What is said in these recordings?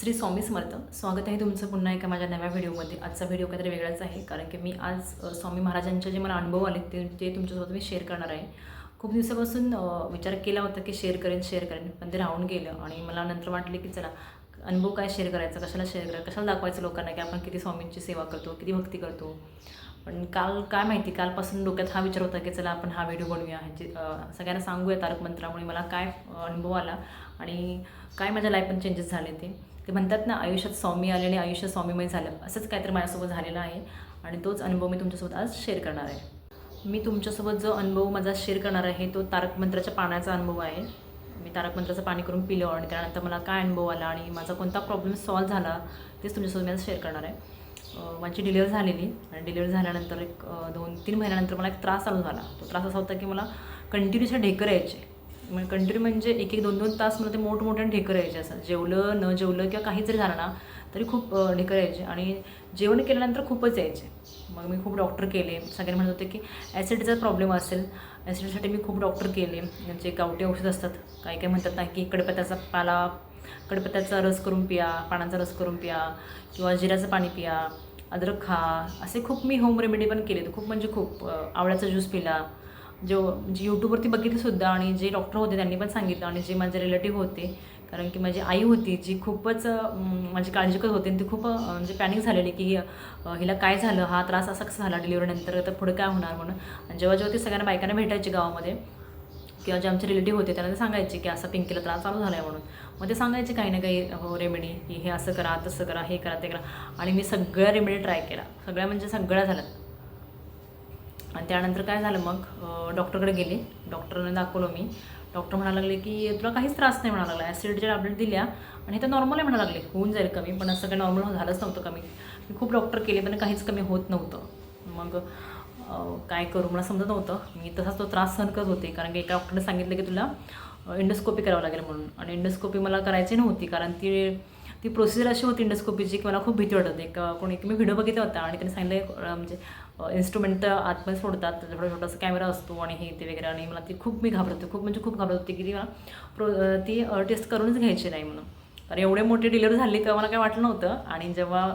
श्री स्वामी समर्थ. स्वागत आहे तुमचं पुन्हा एका माझ्या नव्या व्हिडिओमध्ये. आजचा व्हिडिओ काहीतरी वेगळाच आहे कारण की मी आज स्वामी महाराजांचे जे मला अनुभव आले ते ते तुमच्यासोबत मी शेअर करणार आहे. खूप दिवसापासून विचार केला होता की शेअर करेन शेअर करेन पण ते राहून गेलं आणि मला नंतर वाटले की चला अनुभव काय शेअर करायचा कशाला शेअर करायचं कशाला दाखवायचं लोकांना की आपण किती स्वामींची सेवा करतो किती भक्ती करतो. पण काल काय माहिती कालपासून डोक्यात हा विचार होता की चला आपण हा व्हिडिओ बनवूया. ह्याची सगळ्यांना सांगूया तारक मंत्रामुळे मला काय अनुभव आला आणि काय माझ्या लाईफमध्ये चेंजेस झाले ते. ते म्हणतात ना आयुष्यात स्वामी आले आणि आयुष्य स्वामीमय झालं. असंच काहीतरी माझ्यासोबत झालेलं आहे. आणि तोच अनुभव मी तुमच्यासोबत आज शेअर करणार आहे. मी तुमच्यासोबत जो अनुभव माझा शेअर करणार आहे तो तारक मंत्राच्या पाण्याचा अनुभव आहे. मी तारक मंत्राचं पाणी करून पिलं आणि त्यानंतर मला काय अनुभव आला आणि माझा कोणता प्रॉब्लेम सॉल्व झाला तेच तुमच्यासोबत मी आज शेअर करणार आहे. माझी डिलिव्हर झालेली आणि डिलिव्हर झाल्यानंतर एक दोन तीन महिन्यानंतर मला एक त्रास चालू झाला. तो त्रास असा होता की मला कंटिन्युअसली ढेकर यायचे. म्हणजे कंटिन्यू म्हणजे एक एक दोन दोन तास मला ते मोठमोठ्या ढेकर यायचे असं जेवलं न जेवलं किंवा काही जरी झालं ना तरी खूप ढेकर यायचे. आणि जेवण केल्यानंतर खूपच यायचे. मग मी खूप डॉक्टर केले. सगळ्यांनी म्हणत होते की ॲसिडचा प्रॉब्लेम असेल ॲसिडसाठी मी खूप डॉक्टर केले. जे गावठी औषध असतात. काही काही म्हणतात ना की कडपत्याचा पाला कडपत्याचा रस करून पिया पानांचा रस करून पिया किंवा जिऱ्याचं पाणी पिया अद्रक खा. असे खूप मी होम रेमेडी पण केले खूप म्हणजे खूप आवळ्याचा ज्यूस पिला. जो म्हणजे जी यूट्यूबवरती बघितलीसुद्धा आणि जे डॉक्टर होते त्यांनी पण सांगितलं आणि जे माझे रिलेटिव्ह होते. कारण की माझी आई होती जी खूपच माझी काळजी करत होती आणि ती खूप म्हणजे पॅनिक झालेली की हिला काय झालं? हा त्रास असा कसा झाला डिलिव्हरीनंतर तर पुढे काय होणार म्हणून? आणि जेव्हा जेव्हा ती सगळ्यांना बायकांना भेटायची गावामध्ये किंवा जे आमचे रिलेटिव्ह होते त्यांना ते सांगायचे की असा पिंकीला त्रास चालू झाला आहे म्हणून. मग ते सांगायचे काही ना काही हो रेमेडी की हे असं करा तसं करा हे करा ते करा. आणि मी सगळ्या रेमेडी ट्राय केला सगळ्या म्हणजे सगळ्या झाल्यात. आणि त्यानंतर काय झालं मग डॉक्टरकडे गेले. डॉक्टरने दाखवलं मी. डॉक्टर म्हणायला लागले की तुला काहीच त्रास नाही म्हणायला लागला. ॲसिडच्या टॅबलेट दिल्या आणि हे तर नॉर्मल आहे म्हणायला लागले. होऊन जाईल कमी पण असं काही नॉर्मल झालंच नव्हतं कमी. मी खूप डॉक्टर केले पण काहीच कमी होत नव्हतं. मग काय करू मला समजत नव्हतं. मी तसाच तो त्रास सहन करत होते. कारण की एका डॉक्टरने सांगितलं की तुला इंडोस्कोपी करावं लागेल म्हणून. आणि इंडोस्कोपी मला करायची नव्हती. कारण ती ती प्रोसिजर अशी होती इंडोस्कोपीची की मला खूप भीती वाटत होती. एक कोणी एक मी व्हिडिओ बघितला होता आणि त्यांनी सांगितलं म्हणजे इन्स्ट्रुमेंट आतमध्ये सोडतात थोडा छोटासा कॅमेरा असतो आणि हे ते वगैरे. आणि मला ती खूप मी घाबरत होते खूप म्हणजे खूप घाबरत होती की ती मला प्रो ती टेस्ट करूनच घ्यायची नाही म्हणून. कारण एवढे मोठी डिलिव्हरी झाली तेव्हा मला काय वाटलं नव्हतं. आणि जेव्हा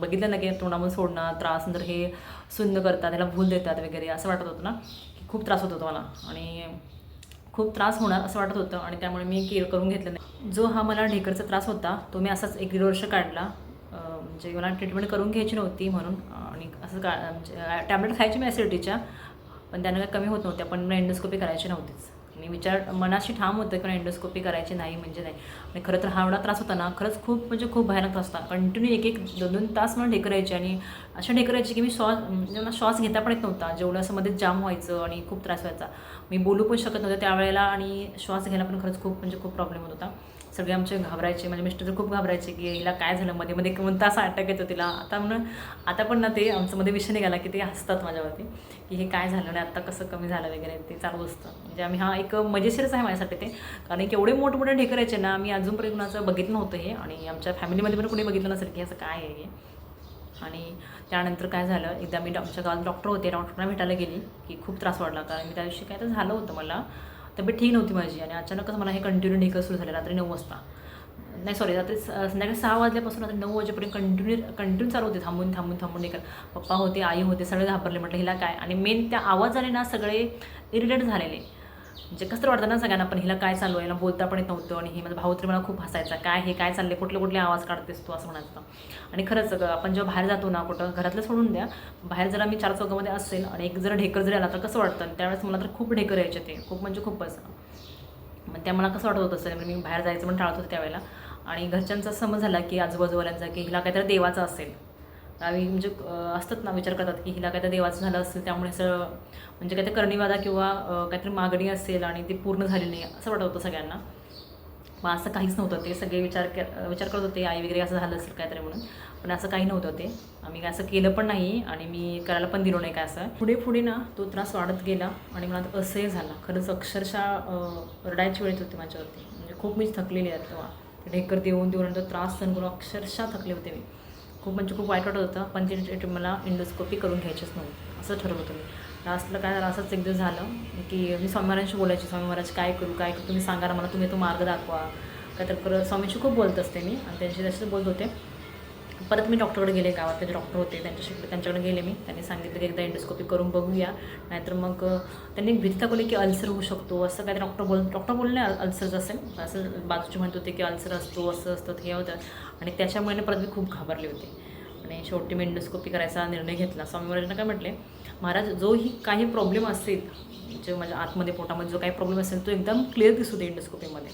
बघितलं ना की तोंडामध्ये सोडणं त्रास नंतर हे सुंद करतात त्याला भूल देतात वगैरे असं वाटत होतं ना की खूप त्रास होत होता मला. आणि खूप त्रास होणार असं वाटत होतं. आणि त्यामुळे मी केअर करून घेतलं नाही. जो हा मला ढेकरचा त्रास होता तो मी असाच एक दीड वर्ष काढला. म्हणजे मला ट्रीटमेंट करून घ्यायची नव्हती म्हणून आणि असं का म्हणजे टॅबलेट खायची मी ॲसिडिटीच्या पण त्यानं काही कमी होत नव्हत्या पण मला एंडोस्कोपी करायची नव्हतीच. आणि विचार मनाशी ठाम होतं की एंडोस्कोपी करायची नाही म्हणजे नाही. आणि खरं तर हा एवढा त्रास होता ना खरंच खूप म्हणजे खूप भयानक त्रास होता. कंटिन्यू एक एक दोन दोन तास मला ढेकरायचे आणि अशा ढेकरायची की मी श्वास म्हणजे मला श्वास घेता पण येत नव्हता. जेवढं असं मध्ये जाम व्हायचं आणि खूप त्रास व्हायचा. मी बोलू पण शकत नव्हते त्यावेळेला आणि श्वास घ्यायला पण खरंच खूप म्हणजे खूप प्रॉब्लेम होत होता. सगळे आमचे घाबरायचे माझे मिस्टर खूप घाबरायचे की हिला काय झालं? मध्ये मध्ये कोणता असा अटॅक येतो तिला. आता म्हणून आता पण ना ते आमचं मध्ये विषय निघाला की ते हसतात माझ्यावरती की हे काय झालं आणि आत्ता कसं कमी झालं वगैरे ते चालू असतं. म्हणजे आम्ही हा एक मजेशीरच आहे माझ्यासाठी ते. कारण की एवढे मोठमोठे ढेकरायचे ना मी अजूनपर्यंत कुणाचं बघितलं नव्हतं हे आणि आमच्या फॅमिलीमध्ये पण कुणी बघितलं नसेल की असं काय आहे हे. आणि त्यानंतर काय झालं एकदा मी आमच्या गावात डॉक्टर होते डॉक्टरना भेटायला गेली की खूप त्रास वाढला. कारण मी त्या दिवशी काय तर झालं होतं मला तब्येत ठीक नव्हती माझी आणि अचानकच मला हे कंटिन्यू ढेकर सुरू झाले रात्री नऊ वाजता. नाही सॉरी रात्री स- संध्याकाळी सहा वाजल्यापासून रात्री नऊ वाजेपर्यंत कंटिन्यू कंटिन्यू चालू होते. थांबून थांबून थांबून ढेकर पप्पा होते आई होते सगळे घाबरले म्हटलं हिला काय? आणि मेन त्या आवाजाने ना सगळे इरिटेट झालेले. म्हणजे कसं तर वाटतं ना सगळ्यांना पण हिला काय चालू आहे? हिला बोलता पण येत नव्हतं आणि हे माझा भाऊ तरी मला खूप हसायचा. काय हे? काय चालले कुठले कुठले आवाज काढतेस तू? असं म्हणायचं. आणि खरंच आपण जेव्हा बाहेर जातो ना कुठं घरातलं सोडून द्या. बाहेर जरा मी चार चौकामध्ये असेल आणि एक जर ढेकर जरी आला तर कसं वाटतं? आणि त्यावेळेस मला तर खूप ढेकर यायचे ते. खूप म्हणजे खूपच. मग त्या मला कसं वाटत होतं असेल म्हणजे मी बाहेर जायचं पण टाळत होते त्यावेळेला. आणि घरच्यांचा समज झाला की आजूबाजूवाल्यांचा की हिला काहीतरी देवाचं असेल. आम्ही म्हणजे असतात ना विचार करतात की हिला काहीतरी देवाचं झालं असेल त्यामुळे असं म्हणजे काहीतरी करणीवादा किंवा काहीतरी मागणी असेल आणि ती पूर्ण झाली नाही असं वाटत होतं सगळ्यांना. मग असं काहीच नव्हतं ते सगळे विचार के विचार करत होते आई वगैरे असं झालं असेल काहीतरी म्हणून. पण असं काही नव्हतं ते. आम्ही काय असं केलं पण नाही आणि मी करायला पण दिलो नाही काय असं. पुढे पुढे ना तो त्रास वाढत गेला आणि मला आता असंही झाला. खरंच अक्षरशः रडायची वेळ येत होती माझ्यावरती. म्हणजे खूप मी थकलेली आहे तेव्हा. ढेकर देऊन देऊन तो त्रास सहन करून अक्षरशः थकले होते मी. खूप म्हणजे खूप वाईट वाटत होतं पण ती मला इंडोस्कोपी करून घ्यायचीच नव्हती असं ठरवलं होतं मी. लास्टला काय झालं असंच एक दिवस झालं की मी स्वामी महाराजांशी बोलायची स्वामी महाराज काय करू काय करू तुम्ही सांगा ना मला तुम्ही तो मार्ग दाखवा. काय तर कर स्वामींशी खूप बोलत असते मी आणि त्यांची तसेच बोलत होते. परत मी डॉक्टरकडे गेले गावातले जे डॉक्टर होते त्यांच्याशी त्यांच्याकडे गेले मी. त्यांनी सांगितलं की एकदा एंडोस्कोपी करून बघूया. नाहीतर मग त्यांनी एक भीती दाखवली की अल्सर होऊ शकतो असं काय डॉक्टर बोल डॉक्टर बोलले अल्सरच असेल असं बाजूचे म्हणत होते की अल्सर असतो असं असतं हे होतं. आणि त्याच्यामुळे परत मी खूप घाबरले होते. आणि शेवटी मी एंडोस्कोपी करायचा निर्णय घेतला. स्वामी महाराजांना काय म्हटले महाराज जोही काही प्रॉब्लेम असेल जे माझ्या आतमध्ये पोटामध्ये जो काही प्रॉब्लेम असेल तो एकदम क्लिअर दिसू दे एंडोस्कोपीमध्ये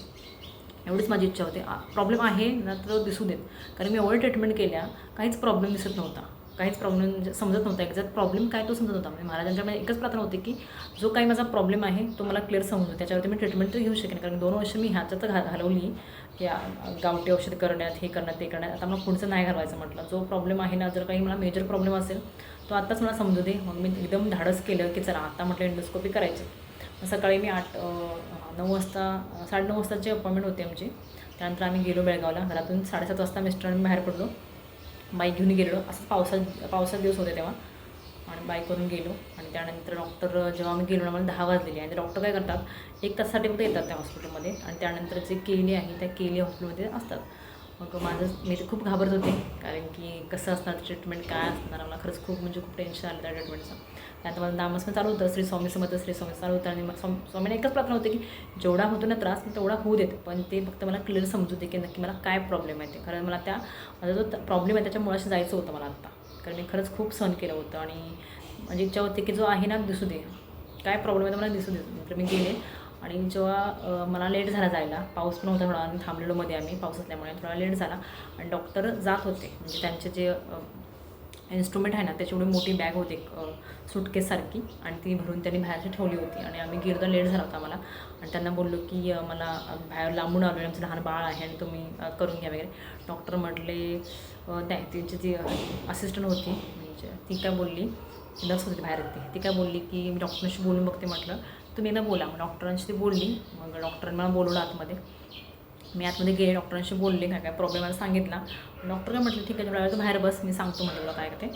एवढीच माझी इच्छा होती. प्रॉब्लेम आहे ना तर तो दिसू देत. कारण मी एवढं ट्रीटमेंट केल्या काहीच प्रॉब्लेम दिसत नव्हता. काहीच प्रॉब्लेम म्हणजे समजत नव्हता. एक्झॅक्ट प्रॉब्लेम काय तो समजत होता म्हणजे महाराजांच्यामध्ये एकच प्रार्थना होती की जो काही माझा प्रॉब्लेम आहे तो मला क्लिअर समजू त्याच्यावरती मी ट्रीटमेंट तर घेऊ शकेन. कारण दोन वर्ष मी ह्याच्यात घा घालवली की गावठी औषध करण्यात हे करण्यात ते करण्यात. आता मला पुढचं नाही घालवायचं म्हटलं. जो प्रॉब्लेम आहे ना जर काही मला मेजर प्रॉब्लेम असेल तो आत्ताच मला समजू दे. मग मी एकदम धाडस केलं की चला आता म्हटलं एंडोस्कोपी करायची. मग सकाळी मी आठ नऊ वाजता साडेनऊ वाजताची अपॉइंटमेंट होती आमची. त्यानंतर आम्ही गेलो बेळगावला. घरातून साडेसात वाजता मिस्टर बाहेर पडलो. बाईक घेऊन गेलो असं पावसात पावसात दिवस होते तेव्हा. आणि बाईकवरून गेलो. आणि त्यानंतर डॉक्टर जेव्हा आम्ही गेलो आम्हाला मला दहा वाजलेले. आणि ते डॉक्टर काय करतात एक तासासाठी फक्त येतात त्या हॉस्पिटलमध्ये आणि त्यानंतर जे केली आहे त्या केली हॉस्पिटलमध्ये असतात. मग माझं मी ते खूप घाबरत होते. कारण की कसं असणार ट्रीटमेंट काय असणार? मला खरंच खूप म्हणजे खूप टेन्शन आलं त्या ट्रीटमेंटचं त्यानंतर माझं नामस्मरण चालू होतं श्री स्वामी समर्थ श्री स्वामी चालू होतं आणि मग स्वामी स्वामीने एकच प्रार्थना होते की जेवढा होतो ना त्रास मी तेवढा होऊ देत. पण ते फक्त मला क्लिअर समजू दे की नक्की मला काय प्रॉब्लेम आहे ते. कारण मला त्या माझा जो प्रॉब्लेम आहे त्याच्या मुळाशी जायचं होतं मला आत्ता कारण मी खरंच खूप सहन केलं होतं आणि म्हणजे इच्छा होती की जो आहे ना दिसू दे. काय प्रॉब्लेम आहे तो मला दिसू दे. तर मी गेले आणि जेव्हा मला लेट झाला जायला पाऊस पण होता थोडा थांबलेलो मध्ये आम्ही पाऊस असल्यामुळे थोडा लेट झाला आणि डॉक्टर जात होते. म्हणजे त्यांचे जे इन्स्ट्रुमेंट आहे ना त्याच्यामुळे मोठी बॅग होती सुटकेससारखी आणि ती भरून त्यांनी बाहेरची ठेवली होती. आणि आम्ही गिरदा लेट झाला होता मला आणि त्यांना बोललो की मला बाहेर लांबून आलो आमचं लहान बाळ आहे आणि तुम्ही करून घ्या वगैरे. डॉक्टर म्हटले नाही त्यांची जी असिस्टंट होती म्हणजे ती काय बोलली नर्स होती बाहेर येते ती काय बोलली की मी डॉक्टरांशी बोलून बघते म्हटलं. तुम्ही एकदा बोला. मग डॉक्टरांशी ती बोलली. मग डॉक्टरांनी मला बोलवलं आतमध्ये. मी आतमध्ये गेले डॉक्टरांशी बोलले काय काय प्रॉब्लेम मला सांगितला. डॉक्टर काय म्हटलं ठीक आहे थोड्या वेळ तू बाहेर बस मी सांगतो म्हटलं तुला काय ते.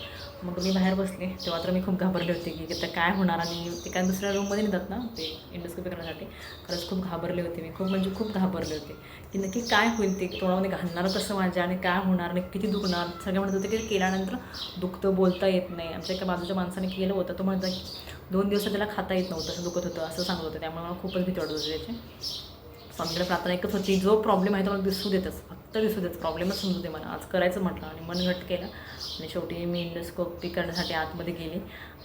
मग मी बाहेर बसले तेव्हा तर मी खूप घाबरले होते की तर काय होणार आणि ते काय दुसऱ्या रूममध्ये नेतात ना ते इंडोस्कोपी करण्यासाठी. खरंच खूप घाबरले होते मी खूप म्हणजे खूप घाबरले होते. की नक्की काय होईल ते तोंडामध्ये घालणार कसं माझ्या आणि काय होणार आणि किती दुखणार? सगळे म्हणत होते की केल्यानंतर दुखतं बोलता येत नाही. आमच्या एका बाजूच्या माणसाने केलं होतं तो म्हणता की दोन दिवस त्याला खाता येत नव्हतं असं दुखत होतं असं सांगत होतं. त्यामुळे मला खूपच भीती वाटत होती त्याची. स्वामीकडे प्रार्थना एकच होती जो प्रॉब्लेम आहे तो मला दिसू देतच. फक्त दिसू देत. प्रॉब्लेमच समजू दे मला. आज करायचं म्हटलं आणि मन घट केलं. आणि शेवटी मी इंडोस्कोपी करण्यासाठी आतमध्ये गेले.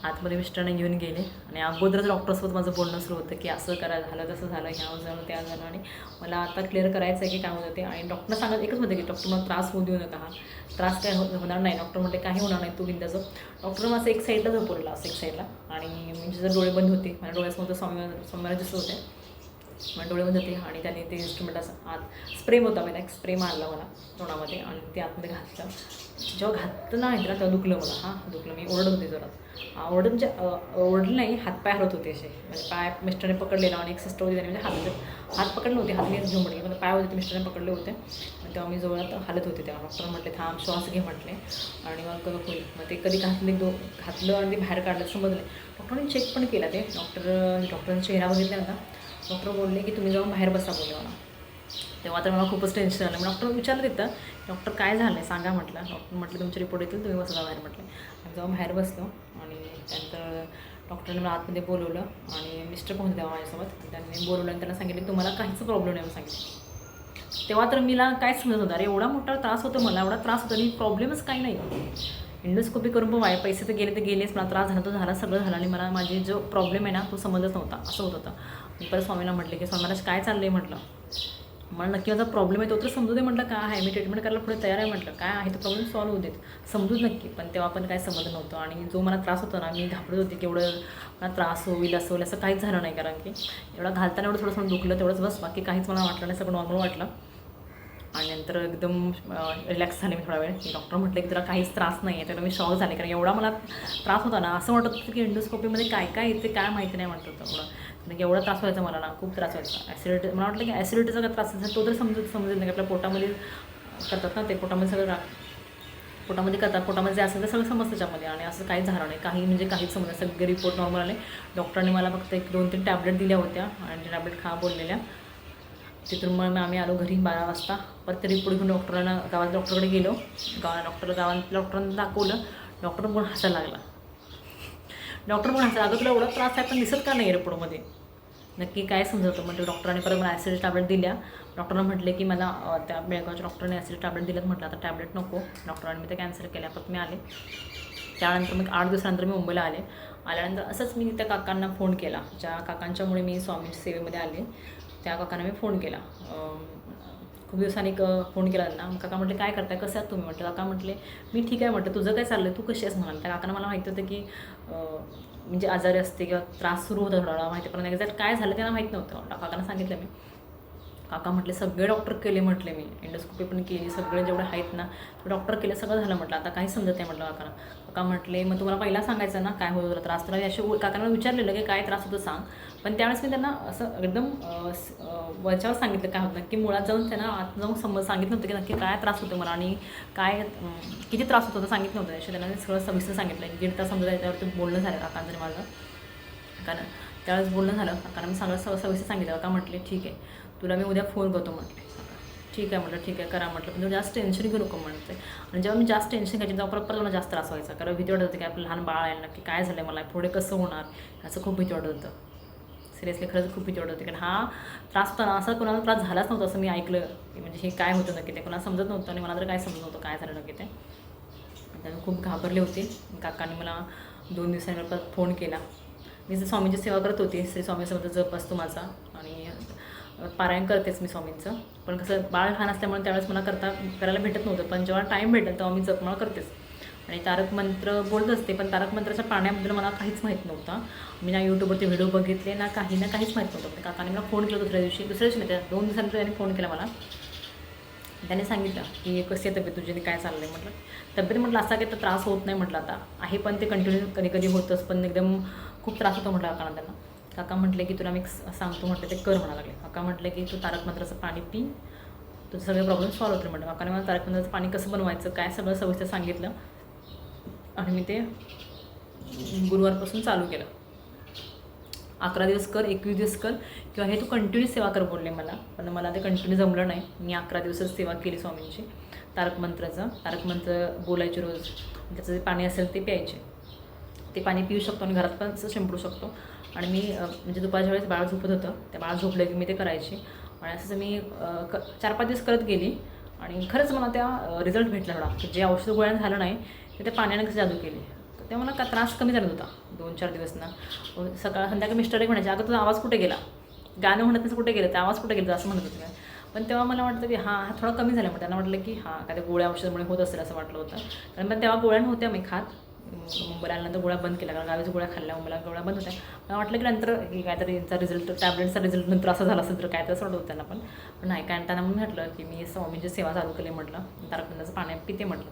आतमध्ये मिस्टरने घेऊन गेले. आणि अगोदरच डॉक्टरसोबत माझं बोलणं सुरू होतं की असं करा झालं तसं झालं ह्या झालं त्या झालं. आणि मला आता क्लिअर करायचं आहे की काय होतं ते. आणि डॉक्टर सांगत एकच होतं की डॉक्टर मला त्रास होऊ देऊ नका. हा त्रास काय हो होणार नाही. डॉक्टर म्हटले काही होणार नाही तू बिंदाचं डॉक्टर माझं एक साईडला झोपवलेला असं एक साईडला आणि मी जर डोळे बंद होते माझ्या डोळ्यासमोर स्वामी स्वामीला दिसत होते. मग डोळ्यामध्ये आणि त्याने ते इन्स्ट्रुमेंट असं आत स्प्रे होता. मला एक स्प्रे मारला मला तोंडामध्ये आणि ते आतमध्ये घातलं. जेव्हा घातलं ना तेव्हा दुखलं मला. हां दुखलं. मी ओरडत होते जोरात. आ, ओरडत म्हणजे अ, ओरडलं नाही हातपाय हलत होते असे. म्हणजे पाय मिस्टरने पकडलेला आणि एक सिस्टर होती त्याने म्हणजे हात हात पकडले होते. हात मी घेऊन पडले पाय होते. मिस्टरने पकडले होते. आणि तेव्हा मी जोरात हलत होते तेव्हा. डॉक्टर म्हटले थांब श्वास घे म्हटले. आणि मग होईल मग ते कधी घातले दो घातलं आणि ते बाहेर काढलं समजलं डॉक्टरांनी चेक पण केला ते. डॉक्टर डॉक्टरांचा चेहरा बघितला होता डॉक्टर बोलले की तुम्ही जाऊन बाहेर बसा बोलले मला. तेव्हा तर मला खूपच टेन्शन आलं. मग डॉक्टर विचारलं तिथं डॉक्टर काय झालं आहे सांगा म्हटलं. डॉक्टर म्हटलं तुमचे रिपोर्ट येतील तुम्ही बसा बाहेर म्हटलं. आम्ही जाऊन बाहेर बसलो आणि त्यानंतर डॉक्टरने मला आतमध्ये बोलवलं आणि मिस्टर पण द्यावा तेव्हा माझ्यासोबत. त्यांनी बोलवलं आणि त्यांना सांगितलं तुम्हाला काहीच प्रॉब्लेम नाही सांगितलं. तेव्हा तर मला काय समजत होतं अरे एवढा मोठा त्रास होतो मला एवढा त्रास होतो आणि प्रॉब्लेमच काही नाही. इंडोस्कोपी करून पण वाय पैसे तर गेले तर गेलेच. मला त्रास झाला तो झाला सगळं झालं आणि मला माझे जो प्रॉब्लेम आहे ना तो समजत नव्हता. असं होत होतं. मी परत स्वामींना म्हटले की स्वामीला काय चाललं आहे म्हटलं. मला नक्की माझा प्रॉब्लेम आहे. तो तर समजू दे म्हटलं काय आहे? मी ट्रीटमेंट करायला पुढे तयार आहे? म्हटलं काय आहे? तो प्रॉब्लेम सॉल्व्ह होऊ देत. समजूच नक्की पण तेव्हा पण काय समजलं नव्हतं. आणि जो मला त्रास होता ना मी घाबरत होते की एवढं मला त्रास होईल असं होईल असं काहीच झालं नाही. कारण की एवढा घालताना एवढं थोडंसं दुखलं तेवढंच बस बाकी काहीच मला वाटलं नाही सगळं नॉर्मल वाटलं. आणि नंतर एकदम रिलॅक्स झाले मी थोडा वेळ. की डॉक्टर म्हटलं की तुला काहीच त्रास नाही आहे तर मी शॉक झाले. कारण एवढा मला त्रास होता ना असं वाटत होतं की इंडोस्कोपीमध्ये काय काय येते काय माहिती नाही वाटत होतं एवढं. कारण की एवढा त्रास व्हायचा मला ना खूप त्रास व्हायचा. ॲसिडिटी मला वाटलं की ॲसिडिटीचा काय त्रास असेल तो तर समजत समजेल नाही आपल्या पोटामध्ये करतात ना ते पोटामध्ये सगळं पोटामध्ये करतात. पोटामध्ये जे असेल ते सगळं समजतं त्याच्यामध्ये. आणि असं काहीच झालं नाही. काही म्हणजे काहीच समजलं सगळे रिपोर्ट नॉर्मल आले. डॉक्टरांनी मला फक्त एक दोन तीन टॅबलेट दिल्या होत्या. आणि टॅबलेट खा बोललेल्या. तिथून मग आम्ही आलो घरी बारा वाजता. परत तरी पुढे घेऊन डॉक्टरांना गावात डॉक्टरकडे गेलो. गावा डॉक्टर गावात डॉक्टरांना दाखवलं. डॉक्टर पण हसायला लागला. डॉक्टर पण हसायला अगं तुला एवढा त्रास आहे पण दिसत का नाही रिपोर्टमध्ये नक्की काय समजवतं? म्हणजे डॉक्टरांनी परत मला ॲसिड टॅबलेट दिल्या. डॉक्टरनं म्हटले की मला त्या बेळगावच्या डॉक्टरने ॲसिड टॅबलेट दिल्यात म्हटलं. आता टॅबलेट नको. डॉक्टरांनी मी ते कॅन्सल केल्या परत मी आले. त्यानंतर मग आठ दिवसानंतर मी मुंबईला आले. आल्यानंतर असंच मी त्या काकांना फोन केला. ज्या काकांच्यामुळे मी स्वामी सेवेमध्ये आले. त्या काकांना मी फोन केला. खूप दिवसांनी क फोन केला त्यांना. काका म्हटले काय करताय? कसं आहात तुम्ही? म्हटलं काका म्हटले मी ठीक आहे. म्हटलं तुझं काय चाललं तू कशी आहेस? म्हणाल. त्या काकांना मला माहिती होतं की म्हणजे आजारी असते किंवा त्रास सुरू होता थोडा माहिती पण एक्झॅक्ट काय झालं त्यांना माहीत नव्हतं. काकांना सांगितलं मी. काका म्हटले सगळे डॉक्टर केले म्हटले मी. एंडोस्कोपी पण केली सगळे जेवढे आहेत ना डॉक्टर केले सगळं झालं म्हटलं. आता काही समजत नाही म्हटलं काकांना. काका म्हटले मग तुम्हाला पहिला सांगायचं ना काय होत होतं? त्रास? तुला असे काकांना विचारलेलं की काय त्रास होतो सांग. पण त्यावेळेस मी त्यांना असं एकदम वरच्यावर सांगितलं काय होतं की मुळात जाऊन त्यांना आत जाऊन समज सांगितलं होतं की नक्की काय त्रास होतो मला आणि काय किती त्रास होतो ते सांगितलं नव्हतं असे त्यांना सगळं सविस्तर सांगितलं. एक दीड तास समजा त्याच्यावरती बोलणं झालं काकांचं आणि माझं. कारण त्यावेळेस बोलणं झालं. काकांना मी सगळं सव सविस्तर सांगितलं. का म्हटले ठीक आहे. तुला मी उद्या फोन करतो म्हटले. ठीक आहे म्हटलं. ठीक आहे करा म्हटलं. पण जास्त टेन्शन घेऊ नको म्हणते आणि जेव्हा मी जास्त टेन्शन घ्यायची तेव्हा परत मला जास्त त्रास व्हायचा. कारण भीती वाटत होती की आपलं लहान बाळ आहे नक्की काय झालं आहे मला पुढे कसं होणार? ह्याचं खूप भीती वाटत होतं. सिरियसली खरंच खूप भीती वाटत होती. कारण हा त्रास होता ना असा कोणाला त्रास झालाच नव्हता असं मी ऐकलं. की म्हणजे हे काय होतं नक्की ते कोणाला समजत नव्हतं आणि मला तर काय समजत नव्हतं काय झालं नक्की ते. त्यामुळे खूप घाबरले होते. काकांनी मला दोन दिवसांनी परत फोन केला. मी जर स्वामींची सेवा करत होती श्री स्वामी जप असतो माझा आणि पारायण करतेच मी स्वामींचं. पण कसं बाळ लहान असल्यामुळे त्यावेळेस मला करता करायला भेटत नव्हतं. पण जेव्हा टाईम भेटेल तेव्हा मी जप मला करतेच. आणि तारक मंत्र बोलत असते पण तारक मंत्राच्या पाण्याबद्दल मला काहीच माहीत नव्हतं. मी ना यूट्यूबवरती व्हिडिओ बघितले ना काही ना काहीच माहीत नव्हतं. म्हणजे काकाने मला फोन केला दुसऱ्या दिवशी दुसऱ्या दिवशी नाही दोन दिवसानंतर त्याने फोन केला मला. त्याने सांगितलं की कशी आहे तब्येत तुझी? काय चाललं आहे म्हटलं. तब्येत म्हटलं असा काही तर त्रास होत नाही म्हटलं आता. आहे पण ते कंटिन्यू कधी कधी होतंच पण एकदम खूप त्रास होतो म्हटलं काकांना त्यांना. काका म्हटले की तुला मी सांगतो म्हटलं. ते कर म्हणा लागले. काका म्हटले की तू तारक मंत्राचं पाणी पी. तुझे सगळे प्रॉब्लेम सॉल्व्ह होतील म्हटलं. काकाने मला तारक मंत्राचं पाणी कसं बनवायचं काय सगळं सविस्तर सांगितलं. आणि मी ते गुरुवारपासून चालू केलं. अकरा दिवस कर एकवीस दिवस कर किंवा हे तू कंटिन्यू सेवा कर बोलले मला पण मला ते कंटिन्यू जमलं नाही. मी अकरा दिवसच सेवा केली स्वामींची. तारक मंत्राचं तारक मंत्र बोलायचे रोज. त्याचं जे पाणी असेल ते प्यायचे. ते पाणी पिऊ शकतो आणि घरात पण शिंपडू शकतो. आणि मी म्हणजे दुपारच्या वेळेस बाळ झोपत होतं. त्या बाळ झोपलं की मी ते करायची. आणि असंच मी क चार पाच दिवस करत गेली. आणि खरंच मला त्या रिझल्ट भेटला थोडा जे औषध गोळ्या झालं नाही तर त्या पाण्याने कसं जादू केली. तर तेव्हा मला का त्रास कमी झाला होता दोन चार दिवस ना सकाळ संध्याकाळी मिस्टर एक म्हणायचे अगं तुझा आवाज कुठे गेला? गाणं म्हणत नाही कुठे गेलं? तर आवाज कुठे गेला? असं म्हणत होते मी. पण तेव्हा मला वाटतं की हां हा थोडा कमी झाला मग त्यांना वाटलं की हां काय ते गोळ्या औषधामुळे होत असेल असं वाटलं होतं. कारण पण तेव्हा गोळ्या नव्हत्या मी खात. मुंबईला आल्यानंतर गोळ्या बंद केल्या कारण गावीच गोळ्या खाल्ल्या मुंबईला गोळ्या बंद होत्या. मला वाटलं की नंतर की काहीतरी यांचा रिझल्ट टॅबलेटचा रिझल्ट नंतर असं झाला असेल तर काय तर असं वाटत होतं त्यांना पण. पण नाही कारण त्यांना म्हणून म्हटलं की मी स्वामींची सेवा चालू केली म्हटलं. तारकंदाचं पाणी पिते म्हटलं.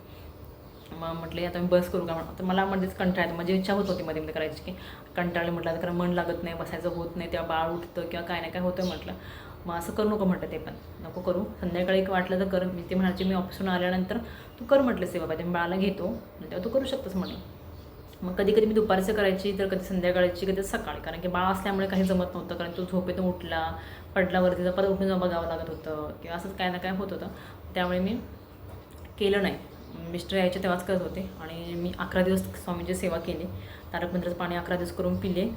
मग म्हटले आता मी बस करू का? म्हणून तर मला म्हणजेच कंटाळा म्हणजे माझी इच्छा होत होती मध्ये मध्ये करायची की कंटाळले म्हटलं कारण मन लागत नाही बसायचं होत नाही तेव्हा बाळ उठतं किंवा काय नाही काय होतं म्हटलं. मग असं करू नको म्हटलं ते पण. नको करू संध्याकाळी एक वाटलं तर कर. मी ते म्हणायचे मी ऑप्शन आल्यानंतर तू कर म्हटलं सेवा पाहिजे मी बाळाला घेतो तेव्हा तू करू शकतोस म्हटलं मग कधी कधी मी दुपारचं करायची तर कधी संध्याकाळची कधी सकाळी कारण की बाळ असल्यामुळे काही जमत नव्हतं कारण तो झोपेतून उठला पडल्यावरती तर परत उठून बघावं लागत होतं किंवा असंच काय ना काय होत होतं. त्यामुळे मी केलं नाही. मिस्टर यायचे तेव्हाच करत होते. आणि मी अकरा दिवस स्वामींची सेवा केली. तारकमंत्राचं पाणी अकरा दिवस करून पिले.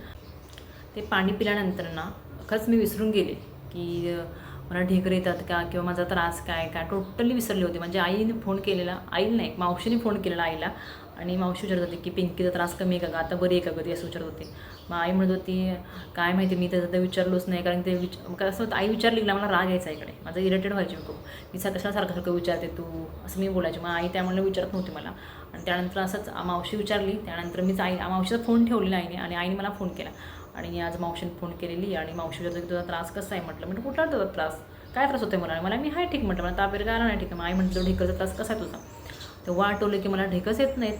ते पाणी पिल्यानंतर ना खरंच मी विसरून गेले की मला ढेकर येतात का? किंवा माझा त्रास काय? काय? टोटली विसरली होती. म्हणजे आईने फोन केलेला आईला नाही मावशीने फोन केलेला आईला. आणि मावशी विचारत होती की पिंकीचा त्रास कमी आहे का गं? आता बरी आहे का कधी असं विचारत होती. मग आई म्हणत होती काय माहिती मी त्याचं तर विचारलोच नाही कारण ते विच असं कसं होतं आई विचारली ना मला राग यायचा इकडे. माझं इरिटेड व्हायची मी खूप. मी सा कशाला सारखं सारखं विचारते तू? असं मी बोलायचे. मग आई त्यामुळे विचारत नव्हती मला. आणि त्यानंतर असंच मावशी विचारली. त्यानंतर मीच आई मावशीचा फोन ठेवलेला आईने आणि आईने मला फोन केला. आणि आज मावशीने फोन केलेली आणि मावशी विचारत की तुझा त्रास कसा आहे? म्हटलं. म्हणजे कुठला तुझा त्रास? काय त्रास होतो मला? मला मी हाय ठीक म्हटलं. मला तापेर काय आला नाही ठीक आहे. मग आई म्हटलं ढिकलचा त्रास कसा आहे तुझा? तेव्हा आठवलं की मला ढेकच येत नाहीत.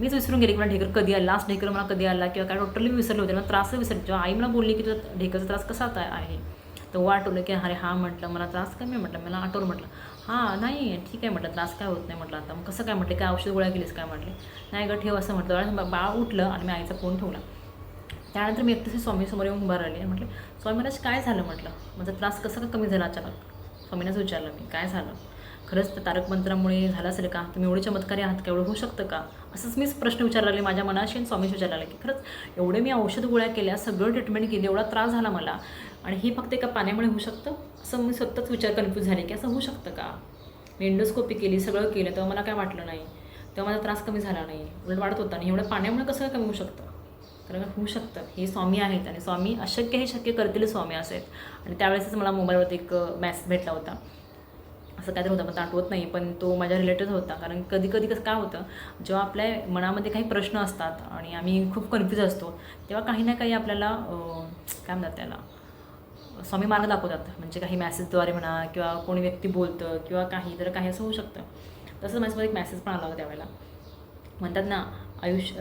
मीच विसरून गेली की मला ढेकर कधी आला लास्ट ढेकर मला कधी आला किंवा काय टोटली मी विसरले होते मला त्रास विसरले. जेव्हा आई मला बोलली की तुझा ढेकरचा त्रास कसा आहे? तर आठवलं की अरे हां म्हटलं मला त्रास कमी म्हटलं मला आठवलं म्हटलं. हां नाही ठीक आहे म्हटलं त्रास काय होत नाही म्हटलं आता. मग कसं काय म्हटलं काय औषध गोळ्या केलीस काय म्हटले? नाही गं ठेव असं म्हटलं. आणि बा- बाळ उठलं आणि मी आईचा फोन ठेवला. त्यानंतर मी एकटं स्वामीसमोर येऊन उभा राहिली. म्हटलं स्वामी महाराज काय झालं? म्हटलं. माझा त्रास कसा का कमी झाला अचानक? स्वामीनाच विचारलं मी काय झालं? खरंच त्या तारक मंत्रामुळे झालं असेल का? तुम्ही एवढे चमत्कारी आहात का? एवढं होऊ शकतं का? असंच मीच प्रश्न विचारला लागले. माझ्या मनाशी आणि स्वामीशी विचारायला लागले की खरंच एवढे मी औषध गोळ्या केल्या सगळं ट्रीटमेंट केली एवढा त्रास झाला मला. आणि हे फक्त एका पाण्यामुळे होऊ शकतं? असं मी स्वतःच विचार कन्फ्यूज झाले की असं होऊ शकतं का? मी इंडोस्कोपी केली सगळं केलं तेव्हा मला काय वाटलं नाही. तेव्हा माझा त्रास कमी झाला नाही. उलट वाढत होता आणि एवढ्या पाण्यामुळे कसं काय कमी होऊ शकतं? कारण होऊ शकतं? हे स्वामी आहेत आणि स्वामी अशक्य हे शक्य करतील स्वामी असे आहेत. आणि त्यावेळेसच मला मोबाईलवरती एक मॅसेज भेटला होता. असं काहीतरी होतं मला आठवत नाही पण तो माझ्या रिलेटेड होता. कारण कधी कधी कसं काय होतं जेव्हा आपल्या मनामध्ये काही प्रश्न असतात आणि आम्ही खूप कन्फ्यूज असतो तेव्हा काही ना काही आपल्याला काय म्हणतात त्याला स्वामी मार्ग दाखवतात. म्हणजे काही मॅसेजद्वारे म्हणा किंवा कोणी व्यक्ती बोलतं किंवा काही तर काही असं होऊ शकतं. तसंच माझ्यासोबत एक मॅसेज पण आला होता त्यावेळेला. म्हणतात ना आयुष्य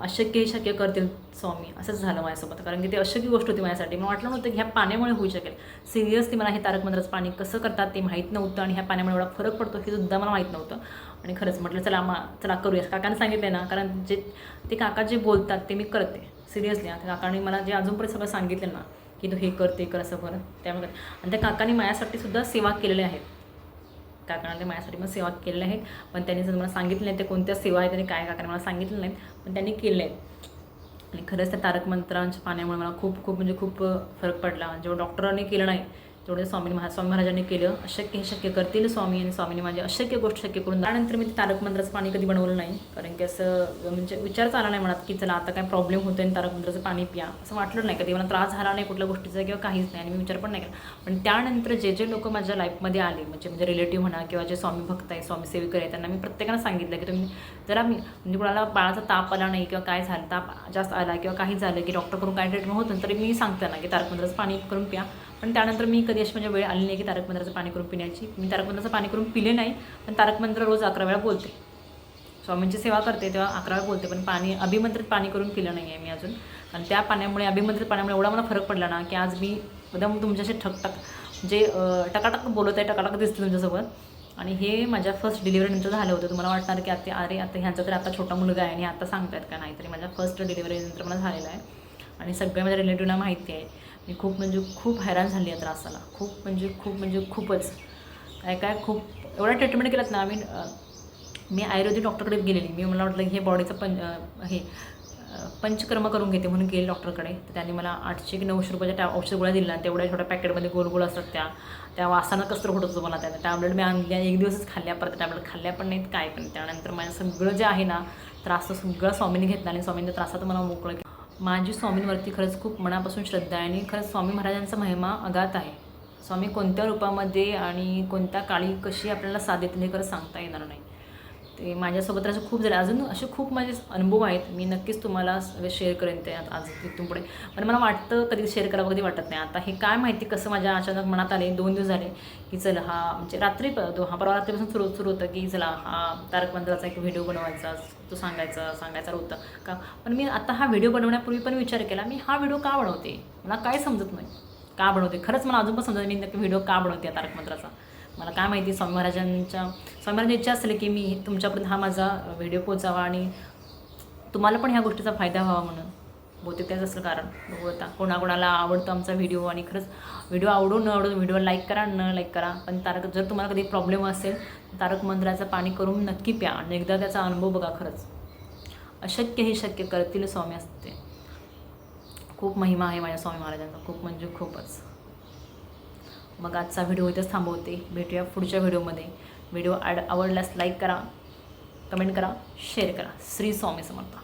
अशक्यही अशक्य शक्य करतील स्वामी. असंच झालं माझ्यासोबत कारण की ते अशक्य गोष्ट होती माझ्यासाठी. मला वाटलं नव्हतं की ह्या पाण्यामुळे होऊ शकेल. सिरियसली मला हे तारक मंत्राचं पाणी कसं करतात ते माहीत नव्हतं आणि ह्या पाण्यामुळे एवढा फरक पडतो हे सुद्धा मला माहीत नव्हतं. आणि खरंच म्हटलं चला मा चला करूया काकाने सांगितलं ना कारण जे ते काका जे बोलतात ते मी करते. सिरियसली आता काकाने मला जे अजूनपर्यंत सगळं सांगितलं ना की तू हे करते कर असं कर त्यामुळे आणि त्या काकाने माझ्यासाठी सुद्धा सेवा केलेल्या आहेत काकांना माझ्यासाठी मग सेवा केलेल्या आहेत. पण त्यांनी जर मला सांगितलं नाही ते कोणत्या सेवा आहेत त्यांनी काय काकाने मला सांगितलं नाहीत पण त्यांनी केले आहेत. आणि खरंच त्या तारक मंत्रांच्या पाण्यामुळे मला खूप खूप म्हणजे खूप फरक पडला. जेव्हा डॉक्टरांनी केलं नाही तेवढे स्वामी महा स्वामी महाराजांनी केलं अशक्य हे शक्य करतील. स्वामी आणि स्वामीने माझी अशक्य गोष्ट शक्य करून त्यानंतर मी ते तारक मंत्राचं पाणी कधी बनवलं नाही. कारण की असं म्हणजे विचारच आला नाही मनात की चला आता काय प्रॉब्लेम होतो आणि तारक मंत्राचं पाणी पिया. असं वाटलं नाही कधी. मला त्रास झाला नाही कुठल्या गोष्टीचा किंवा काहीच नाही. आणि मी विचार पण नाही केला. पण त्यानंतर जे जे लोक माझ्या लाईफमध्ये आले म्हणजे म्हणजे रिलेटिव्ह म्हणा किंवा जे स्वामी भक्त आहे स्वामी सेविक आहे त्यांना मी प्रत्येकाला सांगितलं की तुम्ही जरा मी म्हणजे कुणाला बाळाचा ताप आला नाही किंवा काय झालं ताप जास्त आला किंवा काही झालं की डॉक्टरकडून काय ट्रीटमेंट होतं तरी मी सांगते ना की तारक मंत्राचं पाणी करून प्या. पण त्यानंतर मी कधी अशी म्हणजे वेळ आली नाही की तारक मंत्राचं पाणी करून पिण्याची. मी तारक मंत्राचं पाणी करून पिले नाही पण तारक मंत्र रोज अकरा वेळा बोलते. स्वामींची सेवा करते तेव्हा अकरा वेळा बोलते पण पाणी अभिमंत्रित पाणी करून पिलं नाही आहे मी अजून. आणि त्या पाण्यामुळे अभिमंत्रित पाण्यामुळे एवढा मला फरक पडला ना की आज मी एकदम तुमच्याशी ठकटक म्हणजे टकाटक बोलत आहे टकाटक दिसते तुमच्यासोबत. आणि हे माझ्या फर्स्ट डिलिव्हरीनंतर झालं होतं. तुम्हाला वाटणार की आता अरे आता ह्यांचा तर आता छोटा मुलगा आहे आणि आता सांगतायत का? नाही तरी माझ्या फर्स्ट डिलिव्हरीनंतर मला झालेला आहे. आणि सगळ्या माझ्या रिलेटिव्हना माहिती आहे. मी खूप म्हणजे खूप हैराण झाली आहे त्रासाला. खूप म्हणजे खूप म्हणजे खूपच. काय काय खूप एवढा ट्रीटमेंट केलात ना आम्ही मी आयुर्वेदिक डॉक्टरकडे गेलेली. मी मला वाटलं हे बॉडीचं पं हे पंचकर्म करून घेते म्हणून गेले डॉक्टरकडे तर त्यांनी मला आठशे की नऊशे रुपयाच्या त्या औषध गोळ्या दिल्या. आणि तेवढ्या छोट्या पॅकेटमध्ये गोल गोल असतात त्या. त्या वासानं कसं होत होतं मला त्या टॅबलेट मी आणल्या एक दिवसच खाल्ल्या. परत टॅबलेट खाल्ल्या पण नाहीत काय पण. त्यानंतर माझं सगळं जे आहे ना त्रास तो सगळं स्वामींनी घेतला. आणि स्वामींच्या त्रासात मला मोकळं केलं. माझी स्वामींवरती खरंच खूप मनापासून श्रद्धा आहे आणि खरंच स्वामी महाराजांचा महिमा अगात आहे. स्वामी कोणत्या रूपामध्ये आणि कोणत्या काळी कशी आपल्याला साथ देतील हे खरंच सांगता येणार नाही. ते माझ्यासोबत असं खूप झालं अजून असे खूप माझे अनुभव आहेत. मी नक्कीच तुम्हाला शेअर करेन ते आज इथून पुढे. पण मला वाटतं कधी शेअर करावं कधी वाटत नाही. आता हे काय माहिती कसं माझ्या अचानक मनात आले दोन दिवस झाले की चल हा म्हणजे रात्री दो- हा परवा रात्रीपासून सुरू सुरू होतं की चला हा तारक मंत्राचा एक व्हिडिओ बनवायचा तो सांगायचा सांगायचा होतं. का? पण मी आता हा व्हिडिओ बनवण्यापूर्वी पण विचार केला मी हा व्हिडिओ का बनवते? मला काय समजत नाही. का बनवते? खरंच मला अजून पण समजत मी नक्की व्हिडिओ का बनवते तारक मंत्राचा मला काय माहिती स्वामी महाराजांच्या स्वामी महाराजांची इच्छा असेल की मी तुमच्यापर्यंत हा माझा व्हिडिओ पोचावा आणि तुम्हाला पण ह्या गोष्टीचा फायदा व्हावा म्हणून. बहुतेक त्याच असलं कारण. बघू आता कोणाकोणाला आवडतो आमचा व्हिडिओ आणि खरंच व्हिडिओ आवडून न आवडून व्हिडिओ लाईक करा न लाईक करा. पण तारक जर तुम्हाला कधी प्रॉब्लेम असेल तारक मंत्राचं पाणी करून नक्की प्या आणि एकदा त्याचा अनुभव बघा खरंच. अशक्य हे शक्य करतील स्वामी असते. खूप महिमा आहे माझ्या स्वामी महाराजांचा. खूप म्हणजे खूपच. मग आजचा व्हिडिओ इथंच थांबवते. भेटूया पुढच्या व्हिडिओमध्ये. व्हिडिओ ॲड आवडल्यास लाईक करा कमेंट करा शेअर करा. श्री स्वामी समर्थ.